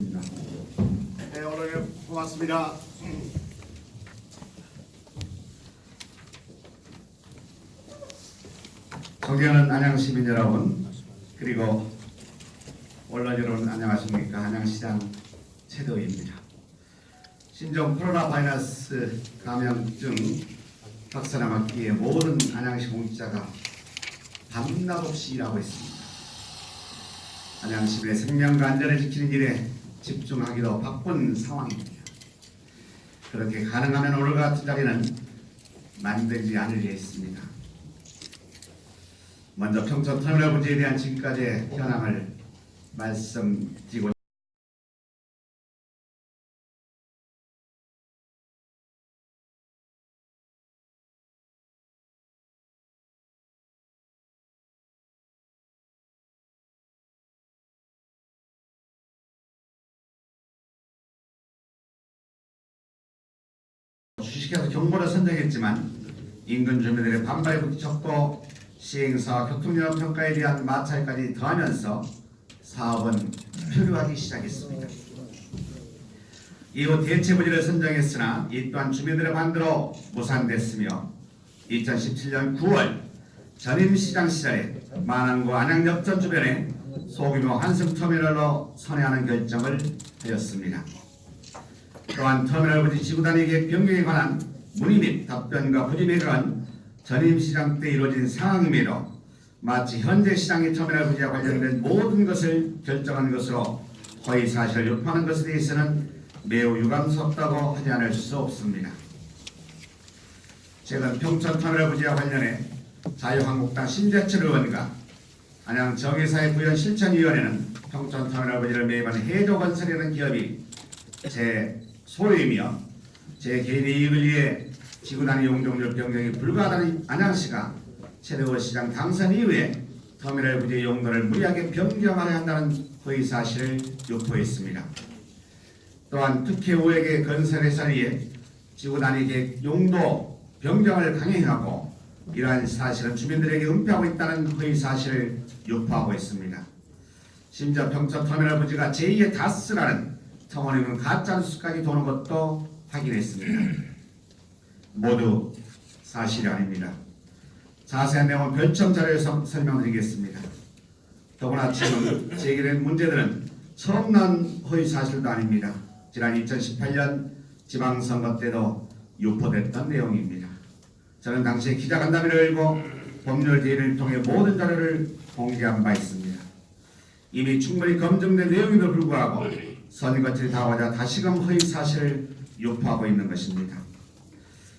네, 오늘 고맙습니다. 존경하는 안양 시민 여러분 그리고 언론 여러분 안녕하십니까 안양시장 최도희입니다. 신종 코로나 바이러스 감염증 확산을 막기 위해 모든 안양시 공직자가 밤낮 없이 일하고 있습니다. 안양 시민의 생명과 안전을 지키는 일에 집중하기도 바쁜 상황입니다. 그렇게 가능하면 오늘 같은 자리는 만들지 않으려 했습니다. 먼저 평촌 터미널 문제에 대한 지금까지의 현황을 말씀드리고 주식회사 경보를 선정했지만 인근 주민들의 반발에 부딪혔고 시행사와 교통연합 평가에 대한 마찰까지 더하면서 사업은 표류하기 시작했습니다. 이후 대체 부지를 선정했으나 이 또한 주민들의 반대로 무산됐으며 2017년 9월 전임시장 시절에 만안구 안양역전 주변에 소규모 한승터미널로 선회하는 결정을 하였습니다. 또한 터미널 부지 지구 단위 계획 변경에 관한 문의 및 답변과 부지 관한 전임 시장 때 이루어진 상황임에도 마치 현재 시장의 터미널 부지와 관련된 모든 것을 결정한 것으로 허위 사실을 유포하는 것에 대해서는 매우 유감스럽다고 하지 않을 수 없습니다. 최근 평촌 터미널 부지와 관련해 자유한국당 신재철 의원과 안양 정의사회 구현 실천위원회는 평촌 터미널 부지를 매입한 해조건설이라는 기업이 제 소유이며 제 개인의 이익을 위해 지구 단위 용적률 변경이 불가하다는 안양시가 최대호 시장 당선 이후에 터미널 부지 용도를 무리하게 변경하려 한다는 허위 사실을 유포했습니다. 또한 특혜 우액의 건설회사에 의해 지구 단위 계획 용도 변경을 강행하고 이러한 사실은 주민들에게 은폐하고 있다는 허위 사실을 유포하고 있습니다. 심지어 평촌 터미널 부지가 제2의 다스라는 청원에 있는 가짜 뉴스까지 도는 것도 확인했습니다. 모두 사실이 아닙니다. 자세한 내용은 별첨 자료에서 설명드리겠습니다. 더구나 지금 제기된 문제들은 처음 난 허위 사실도 아닙니다. 지난 2018년 지방선거 때도 유포됐던 내용입니다. 저는 당시 기자간담회를 열고 법률 대의를 통해 모든 자료를 공개한 바 있습니다. 이미 충분히 검증된 내용임에도 불구하고 선거철이 다가오자 다시금 허위 사실을 유포하고 있는 것입니다.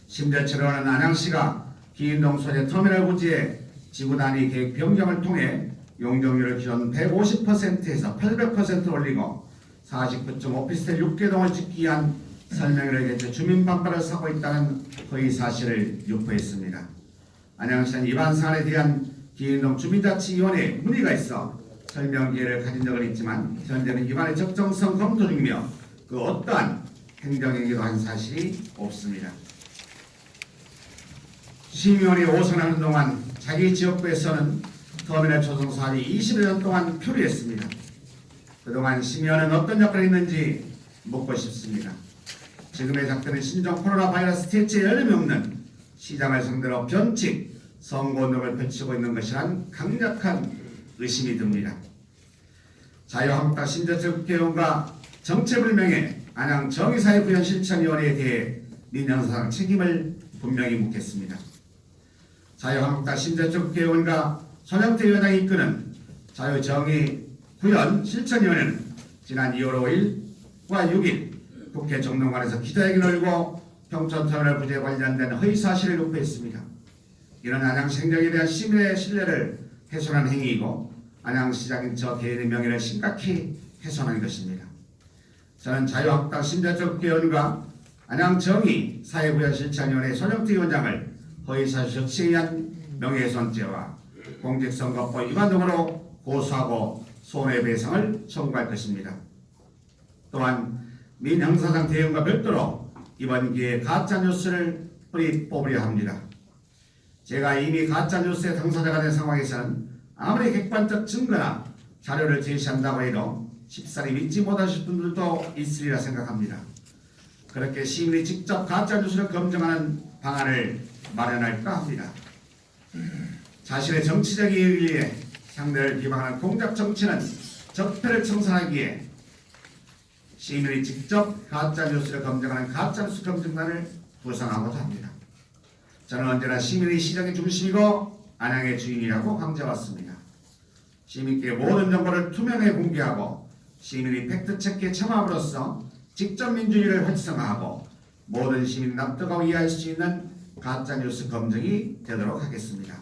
심지어 치러하는 안양시가 기인동 소재 터미널 부지의 지구 단위 계획 변경을 통해 용적률을 기존 150%에서 800% 올리고 49층 오피스텔 6개 동을 짓기 위한 설명을 개최 주민 반발을 사고 있다는 허위 사실을 유포했습니다. 안양시는 이반 사안에 대한 기인동 주민자치위원회 문의가 있어 설명 기회를 가진 적은 있지만 현재는 이반의 적정성 검토 중이며 그 어떠한 행정행위도 한 사실이 없습니다. 심의원이 오선하는 동안 자기 지역구에서는 터미널 조성 사업이 20여 년 동안 표류했습니다. 그동안 심의원은 어떤 역할을 했는지 묻고 싶습니다. 지금의 작전은 신종 코로나 바이러스 대체 열림이 없는 시장을 상대로 변칙 선거 운동을 펼치고 있는 것이란 강력한 의심이 듭니다. 자유한국당 신재철 국회의원과 정체불명의 안양 정의사회 구현 실천위원회에 대해 민영사상 책임을 분명히 묻겠습니다. 자유한국당 신재철 국회의원과 손영태 위원장이 이끄는 자유정의 구현 실천위원회는 지난 2월 5일과 6일 국회 정론관에서 기자회견을 열고 평촌터미널 부지에 관련된 허위 사실을 유포했습니다. 이는 안양시 행정에 대한 시민의 신뢰를 훼손한 행위이고 안양시장인 저 개인의 명예를 심각히 훼손한 것입니다. 저는 자유한국당 국회의원과 안양정의 사회구현실천위원회 손영태 위원장을 허위사실 의한 명예훼손죄와 공직선거법 위반 등으로 고소하고 손해배상을 청구할 것입니다. 또한 민 형사상 대응과 별도로 이번 기회에 가짜뉴스를 뿌리 뽑으려 합니다. 제가 이미 가짜뉴스의 당사자가 된 상황에서는 아무리 객관적 증거나 자료를 제시한다고 해도 쉽사리 믿지 못하실 분들도 있으리라 생각합니다. 그렇게 시민이 직접 가짜 뉴스를 검증하는 방안을 마련할까 합니다. 자신의 정치적 이익을 위해 상대를 비방하는 공작 정치는 적폐를 청산하기에 시민이 직접 가짜 뉴스를 검증하는 가짜 뉴스 검증단을 구성하고자 합니다. 저는 언제나 시민이 시장의 중심이고 안양의 주인이라고 강조해왔습니다. 시민께 모든 정보를 투명하게 공개하고 시민이 팩트체크에 참함으로써 직접 민주주의를 활성화하고 모든 시민 납득하고 이해할 수 있는 가짜뉴스 검증이 되도록 하겠습니다.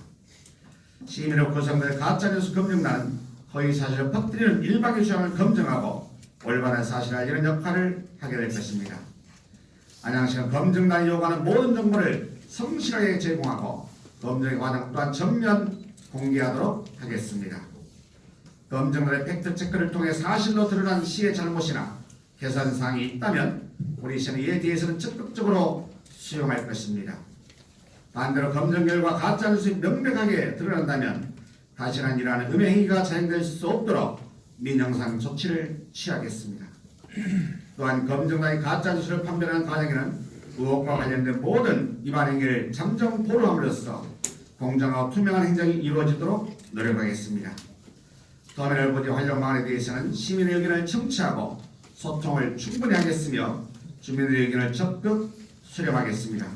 시민으로 구성된 가짜뉴스 검증단은 허위 사실을 퍼뜨리는 일방의 주장을 검증하고 올바른 사실을 알리는 역할을 하게 될 것입니다. 안양시는 검증단이 요구하는 모든 정보를 성실하게 제공하고 검증의 과정 또한 전면 공개하도록 하겠습니다. 검증단의 팩트체크를 통해 사실로 드러난 시의 잘못이나 개선 사항이 있다면 우리 시는 이에 대해서는 적극적으로 수용할 것입니다. 반대로 검증 결과 가짜 뉴스가 명백하게 드러난다면 다시는 이러한 음해 행위가 자행될 수 없도록 민영상 조치를 취하겠습니다. 또한 검증단이 가짜 뉴스를 판별하는 과정에는 의혹과 관련된 모든 위반 행위를 잠정 보류함으로써 공정하고 투명한 행정이 이루어지도록 노력하겠습니다. 터미널 활용 방안에 대해서는 시민의 의견을 청취하고 소통을 충분히 하겠으며 주민들의 의견을 적극 수렴하겠습니다.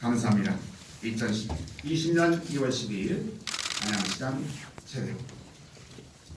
감사합니다. 2020년 2월 12일 안양시장 최대호